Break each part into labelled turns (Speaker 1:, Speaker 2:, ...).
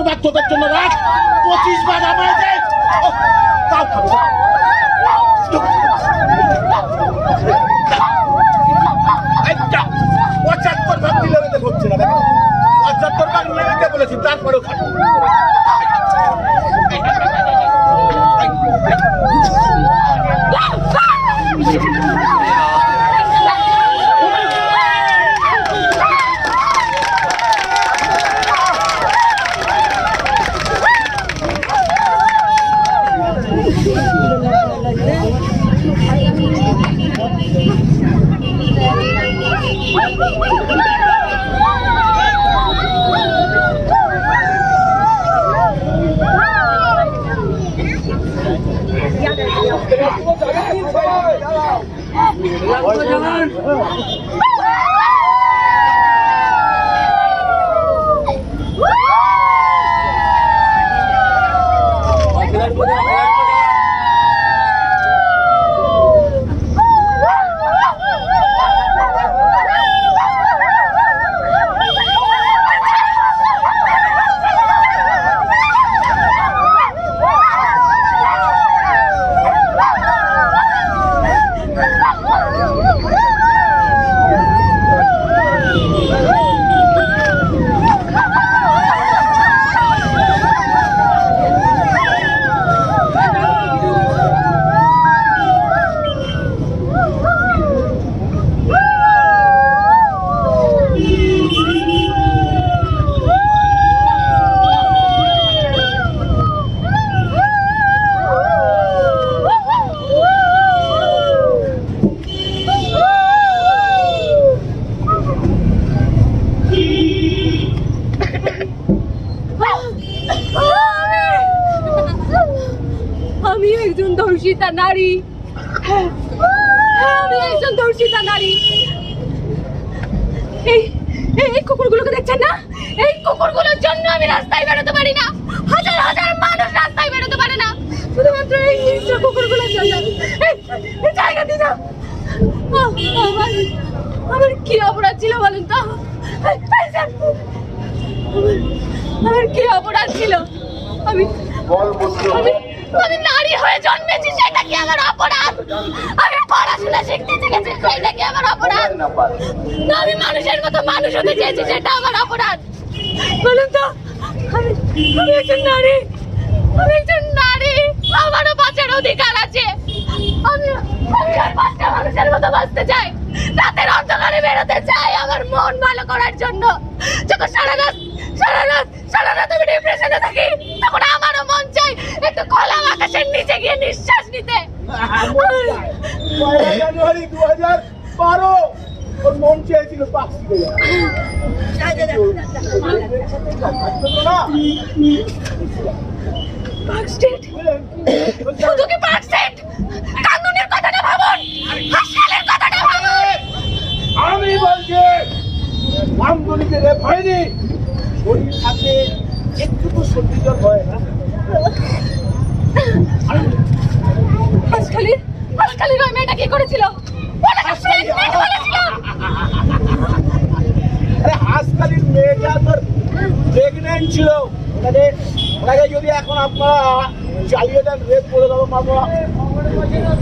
Speaker 1: পঁচাত্তর বার তোদের জন্য রাখ। পঁচিশ বার আমায়
Speaker 2: ধর্ষিতা নারী আমি একজন ধর্ষিতা নারী এই এই কুকুরগুলোকে দেখছেন না? এই কুকুরগুলোর জন্য আমি রাস্তায় বেরোতে পারি না। হাজার হাজার মানুষ রাস্তায় বেরোতে পারে না। শুধুমাত্র এই হিংস্র কুকুরগুলোর জন্য। জায়গা দিন। আমার আমার কি অপরাধ ছিল বলুন তো? আমার কি অপরাধ ছিল? আমি আমি আমি নারী হয়ে জন্মেছি, সেটা কি আমার অপরাধ? আমি পড়াশোনা শিখতে চেয়েছি, সেটা কি আমার অপরাধ? আমি মানুষের মতো মানুষ হতে চেয়েছি, সেটা আমার অপরাধ। বলুন তো, আমি একজন নারী। আমি একজন নারী। আমারও বাঁচার অধিকার আছে। আমি আমি আর পাঁচটা মানুষের মতো বাঁচতে চাই। রাতের অন্ধকারে বেরোতে চাই আমার মন ভালো করার জন্য। যখন সারা রাত সারা রাত সারা রাত আমি ডিপ্রেশনে থাকি, তখন আমারও মন একটু খোলা বাতাসের নিচে গিয়ে নিঃশ্বাস নিতে।
Speaker 1: জানুয়ারি দু হাজার বারো ওর মন চেয়েছিল পাখি
Speaker 2: স্ট্রিট শুধু কি পার্ক স্ট্রিট কান্দুনের কথাটা ভাবুন হাসপাতালের কথাটা ভাবুন
Speaker 1: আমি বলছি রামদলিকে রেপ হয়নি শরীর থাকলে একটু তো সর্দি জ্বর হয় না
Speaker 2: হাসখালির হাসখালির ওই মেয়েটা কি করেছিল বলে তো শুনে মেয়ে বলেছিল
Speaker 1: আরে হাসকালির মেয়েটা তোর প্রেগনেন্ট ছিল ওটাকে ওটাকে যদি এখন আপনারা চালিয়ে দেন রেপ করে দেবো না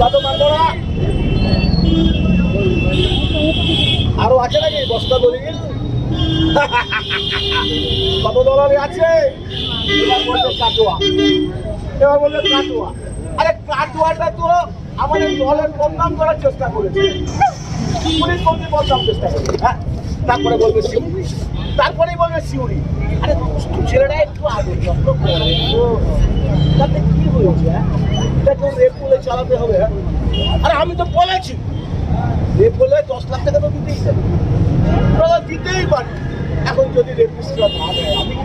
Speaker 1: দাদু না আরও আছে নাকি বস্তা দলিল? কত দলারি আছে? এবার বলবে কাটোয়া। এবার বলবে কাটোয়া। আরে কাটোয়াটা তো আমাদের দলের বদনাম করার চেষ্টা করেছে। পুলিশ বলতে বদনাম চেষ্টা করেছে। হ্যাঁ তারপরে বলবে তারপরেই বলবে শিউরি। আরে ছেলেটা একটু আগে তাতে কি হয়েছে হ্যাঁ? এটা তো রেপ বলে চালাতে হবে হ্যাঁ? আরে আমি তো বলেছি। রেপ হলে দশ লাখ টাকা তো দিতেই পারি ওরা দিতেই পারি। এখন যদি রেপিস্টরা না দেয়, আমি কি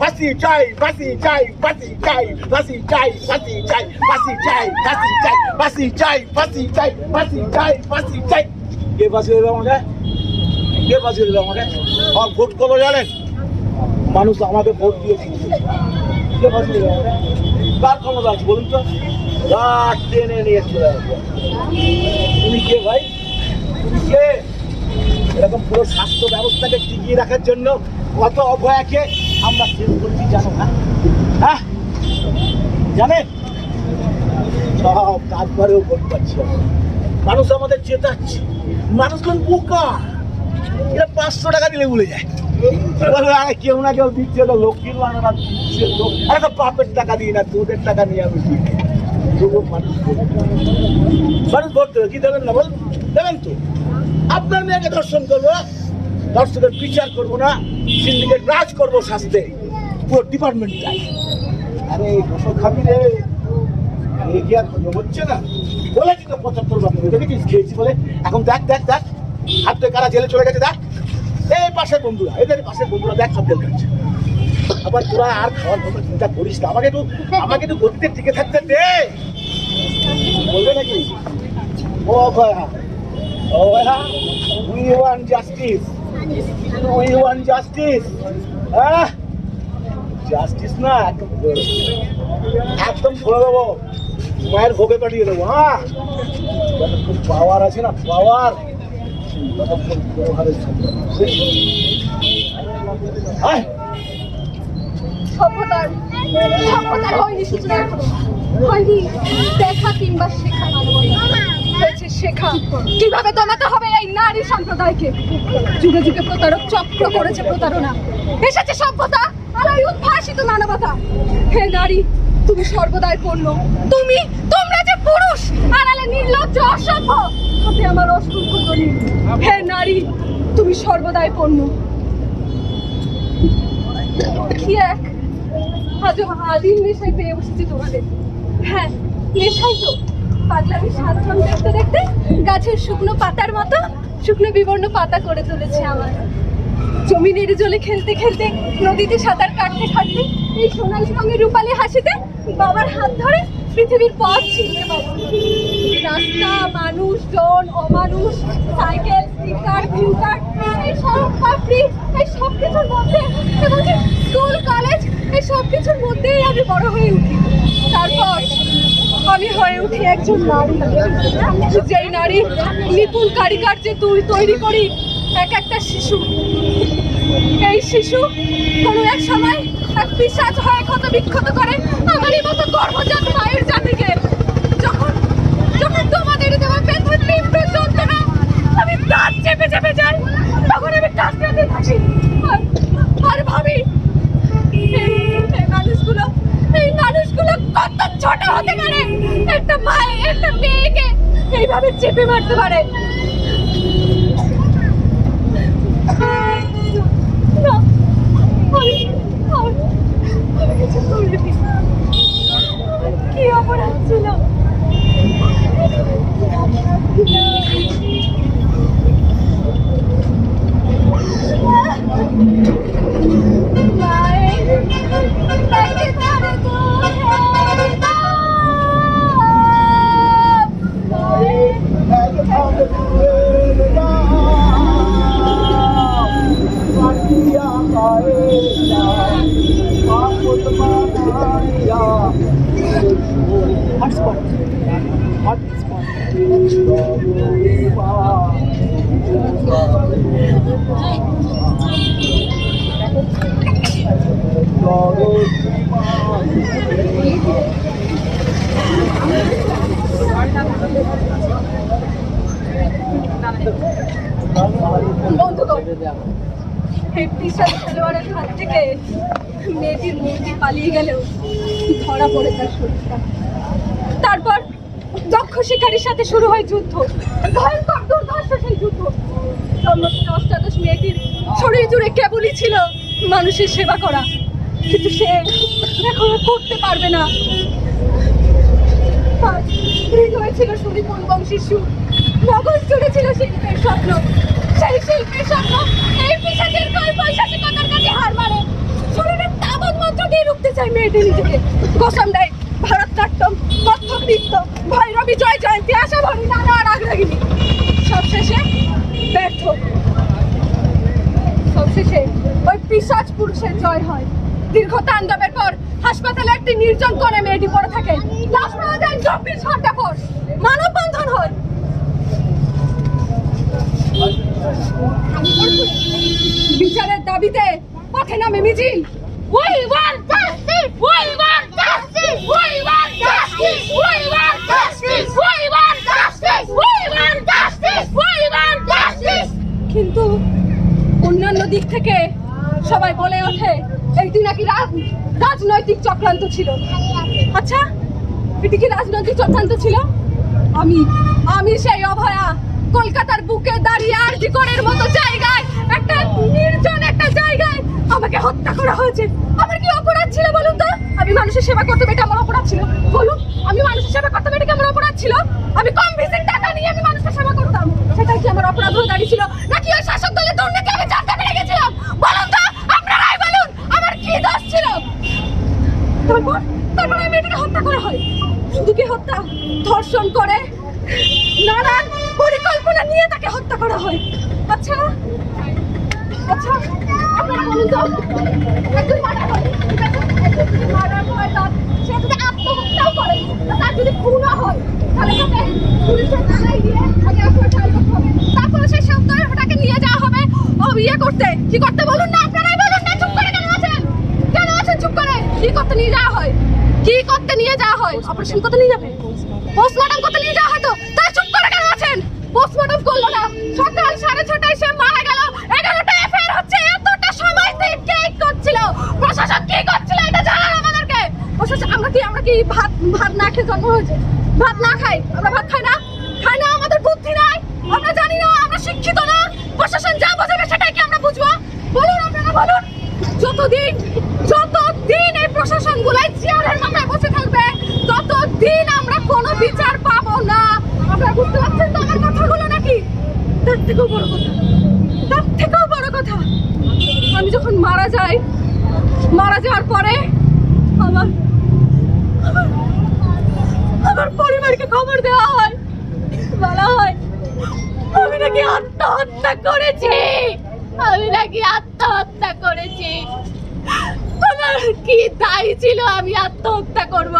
Speaker 1: বাসি চাই বাসি চাই বাসি চাই বাসি চাই বাসি চাই বাসি চাই বাসি চাই বাসি চাই বাসি চাই বাসি চাই বাসি চাই কে বাসি দিল আমাকে কে বাসি ভোট করল জানেন মানুষ আমাদের ভোট দিয়েছে কে ফাঁসি দেবে আমাকে কার ক্ষমতা আছে বলুন তো? টেনে কে ভাই? কে? এরকম পুরো স্বাস্থ্য ব্যবস্থাকে টিকিয়ে রাখার জন্য আমরা না হ্যাঁ? জানেন সব তারপরেও ভোট পাচ্ছি মানুষ আমাদের চেতাচ্ছে মানুষজন বোকা? এরা পাঁচশো টাকা দিলে ভুলে যায়। কেউ না কেউ দিচ্ছে তো, লক্ষ্মীর বানানা দিচ্ছে তো। আরে, তো বাপের টাকা দিই না, তোদের টাকা নিয়ে আমি দিই। মানুষ ভোট কি দেবেন না বল? দেবেন তো। আপনার মেয়েকে দর্শন করব দর্শকের বিচার করব না, সিন্ডিকেট রাজ করব শাস্তে, পুরো ডিপার্টমেন্টটাই আরে গোসল খাবি রে, এ কি আর হচ্ছে না? বলেছি তো পঁচাত্তর বছর দেখেছিস, খেয়েছি বলে। এখন দেখ দেখ দেখ, হাত কারা জেলে চলে গেছে, দেখ। এই পাশের বন্ধুরা এদের পাশের বন্ধুরা, দেখ সব জেল খাচ্ছে। আবার তোরা আর খাওয়ার কথা চিন্তা করিস না। আমাকে একটু আমাকে একটু গতিতে টিকে থাকতে দে। বলবে নাকি? ও ভয়া ও ভয়া we want justice. We want justice. হ্যাঁ? জাস্টিস না, একদম করে দেবো। মায়ের ভোগে পাঠিয়ে দেবো হ্যাঁ? পাওয়ার আছে না পাওয়ার
Speaker 2: শেখা কীভাবে দমাতে হবে এই নারী সম্প্রদায়কে? যুগে যুগে প্রতারক চক্র করেছে প্রতারণা। এসেছে সভ্যতা আর উদ্ভাসিত মানবতা। হে নারী, তুমি সর্বদাই পণ্য তুমি তোমরা যে পুরুষ, আড়ালে নির্লজ্জ, অসভ্য। হাতে আমার অসংখ্য দলিল হে নারী, তুমি সর্বদাই পণ্য। কি এক? আজও আদিম নেশায় পেয়ে বসেছি তোমাদের হ্যাঁ নেশাই তো। পাগলামি সাধারণ দেখতে দেখতে গাছের শুকনো পাতার মতো, শুকনো বিবর্ণ পাতা করে তুলেছে আমার জমিনের জলে খেলতে খেলতে, নদীতে সাঁতার কাটতে কাটতে, এই সোনালি রঙের রূপালী হাসিতে বাবার হাত ধরে পৃথিবীর পথ চিনতে পাবো রাস্তা, মানুষ জন অমানুষ, সাইকেল স্পিকার ফিল্টার, এই সব পাপড়ি, এই সব কিছুর মধ্যে এমনকি স্কুল, কলেজ, এই সব কিছুর মধ্যেই আমি বড় হয়ে উঠি। তারপর আমি হয়ে উঠি একজন নারী। যেই নারী নিপুণ কারিকার্যে তুই তৈরি করি এক একটা শিশু। এই শিশু কোনো এক সময় এক পিসাচ হয়ে, ক্ষত বিক্ষত করে। আমারই মতো গর্ভজাত মায়ের জাতিকে। যখন যখন তোমাদের দেওয়া ব্যথা তীব্র যন্ত্রণা, আমি দাঁত চেপে চেপে যাই, তখন আমি কাঁচতে থাকি। আর- ভাবি, এই- মানুষগুলো এই মানুষগুলো কত ছোট হতে পারে? একটা মায়ে একটা মেয়েকে এইভাবে চেপে মারতে পারে। না, আমি- আমি- আমি কিছু করিনি। কি অপরাধ ছিল মায়ের পেটে থেকে মেয়েটির মূর্তি পালিয়ে গেলেও ধরা পড়ে তারপর দক্ষ শিকারীর সাথে শুরু হয় যুদ্ধ। ভয়ঙ্কর দুর্ধর্ষ সেই যুদ্ধ। অষ্টাদশ মেয়েটির শরীর জুড়ে কেবলই ছিল মানুষের সেবা করা। কিন্তু সে এখন করতে পারবে না। হৃদয় ছিল সুনিপুণ বংশীর সুর। মগজ জুড়ে শিল্পের স্বপ্ন। সেই শিল্পের স্বপ্ন এই পিসাচের কয় পয়সাচিকতার কাছে হার মানে শরীরে মেয়েটি নিজেকে। কসম দেয়, ভারতনাট্যম কত্থক নৃত্য ভৈরবী, জয় জয়ন্তী, আশা ভরি, নানা রাগ রাগিনী সবশেষে ব্যর্থ। সবশেষে ওই পিসাজ পুরুষের জয় হয়। দীর্ঘ তাণ্ডবের পর হাসপাতালে একটি নির্জন করে মেয়েটি পড়ে থাকে। লাশ পাওয়া চব্বিশ ঘণ্টা পর। মানববন্ধন হয়। বিচারের দাবিতে পথে নামে মিছিল। কিন্তু অন্যান্য দিক থেকে সবাই বলে ওঠে এইটি নাকি রাজনৈতিক চক্রান্ত ছিল। আচ্ছা এটি কি রাজনৈতিক চক্রান্ত ছিল? আমি আমি সেই অভয়া কলকাতার বুকে দাঁড়িয়ে আরজি করের মতো জায়গায়, একটা নির্জন একটা জায়গায় আমাকে হত্যা করা হয়েছে। আমার কি অপরাধ ছিল বলুন তো? আমি মানুষের সেবা করতে এটা আমার অপরাধ ছিল। বলুন, আমি মানুষের সেবা করতে এটা আমার অপরাধ ছিল? আমি কম বেশি টাকা নিয়ে আমি মানুষের সেবা করতাম। সেটাই কি আমার অপরাধ হয়ে দাঁড়িয়েছিল? নাকি ওই শাসক দলের দুর্নীতি আমি জানতে পেরে গেছিলাম বলুন তো আপনারাই বলুন আমার কি দোষ ছিল তারপর তারপর আমি মেয়েটাকে হত্যা করা হয় শুধু কি হত্যা ধর্ষণ করে নানান পরিকল্পনা নিয়ে তাকে হত্যা করা হয় আচ্ছা আচ্ছা আপনারা বলুন তো একজন মার্ডার হয় ঠিক আছে? একজন যদি মার্ডার হয় তার সে যদি আত্মহত্যাও করে বা তার যদি খুনও হয় তাহলে তাকে পুলিশের থানায় গিয়ে আগে আপনার ট্রাই করতে হবে তারপরে সেই সন্তানটাকে নিয়ে যাওয়া হবে ও বিয়ে করতে কি করতে বলুন না আপনারাই বলুন না চুপ করে কেন আছেন কেন আছেন চুপ করে কি করতে নিয়ে যাওয়া হয় কি করতে নিয়ে যাওয়া হয় অপারেশন করতে নিয়ে যাবে? পোস্টমর্টম করতে নিয়ে যাওয়া হয়তো। তাই চুপ করে কেন আছেন? পোস্টমর্টম করল না। সকাল সাড়ে ছটায় সে মারা গেল। এগারোটা এফআইআর হচ্ছে। এতটা সময় থেকে কেক করছিল? প্রশাসন কি করছিল? এটা জানান আমাদেরকে। প্রশাসন, আমরা কি আমরা কি ভাত ভাত না খেয়ে জন্ম হয়েছে? ভাত না খাই? আমরা ভাত খাই না খাই না আমাদের বুদ্ধি নাই আমরা জানি না আমরা শিক্ষিত না প্রশাসন যা বোঝাবে সেটাই কি আমরা বুঝব বলুন আপনারা বলুন যতদিন যতদিন এই প্রশাসন গুলাই চেয়ারের মাথায় বসে থাকবে ততদিন আমরা কোনো বিচার পাবো না আপনারা বুঝতে পারছেন তো আমার কথাগুলো নাকি তার থেকেও বড় কথা তার থেকেও বড় কথা আমি যখন মারা যাই মারা যাওয়ার পরে আমার আমার- আমার পরিবারকে খবর দেওয়া হয় বলা হয় আমি নাকি আত্মহত্যা করেছি। আমি নাকি আত্মহত্যা করেছি। আমার কি দায়ী ছিল আমি আত্মহত্যা করব?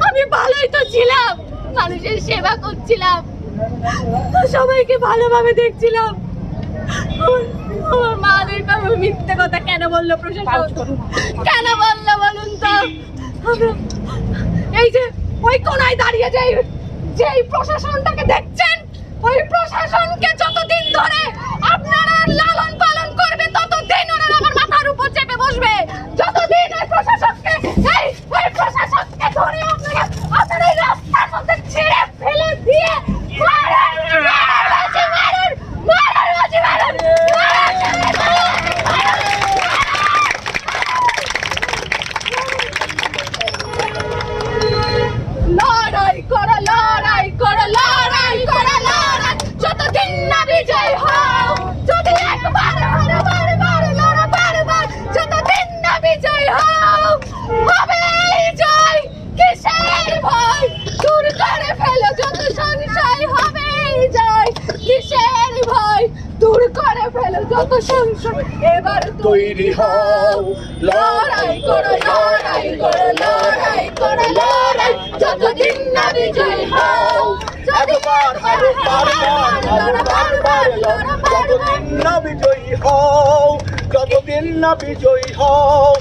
Speaker 2: আমি ভালোই তো ছিলাম মানুষের সেবা করছিলাম। সবাইকে ভালোভাবে দেখছিলাম। আমার- আমার মাদেরকে মিথ্যে কথা কেন বলল প্রশাসন কেন বলল বলুন তো? এই যে ওই কোনায় দাঁড়িয়ে যে যেই প্রশাসনটাকে দেখছেন, ওই প্রশাসনকে যতদিন ধরে আপনারা লালন পালন করবে, ততদিন ওনারা আমার মাথার উপর চেপে বসবে। যতদিন ওই প্রশাসনকে, এই ওই প্রশাসনকে ধরে আপনারা আপনারা এই ফেলে দিয়ে মারুন মারুন মারুন মারুন মারুন মারুন লড়াই করো লড়াই করো লড়াই করো লড়াই যতদিন না বিজয় হও যদি একবার বারবার বার লড়ো বারবার যতদিন না বিজয় হও হবে এই জয় কিসের ভয় দূর করে ফেলো যত সংশয় হবে এই জয় কিসের ভয় দূর করে ফেলো যত সংশয় এবার
Speaker 1: তৈরি হও।
Speaker 2: লড়াই করো লড়াই করো লড়াই করো লড়াই। যতদিন না বিজয় হও
Speaker 1: একবার আরও বারবার বারবার লড়ো, যতদিন না বিজয়ী হও যতদিন না বিজয়ী হও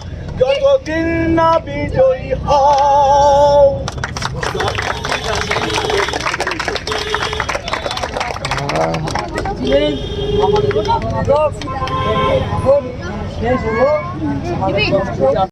Speaker 1: যতদিন না বিজয়ী হও।
Speaker 2: দিবি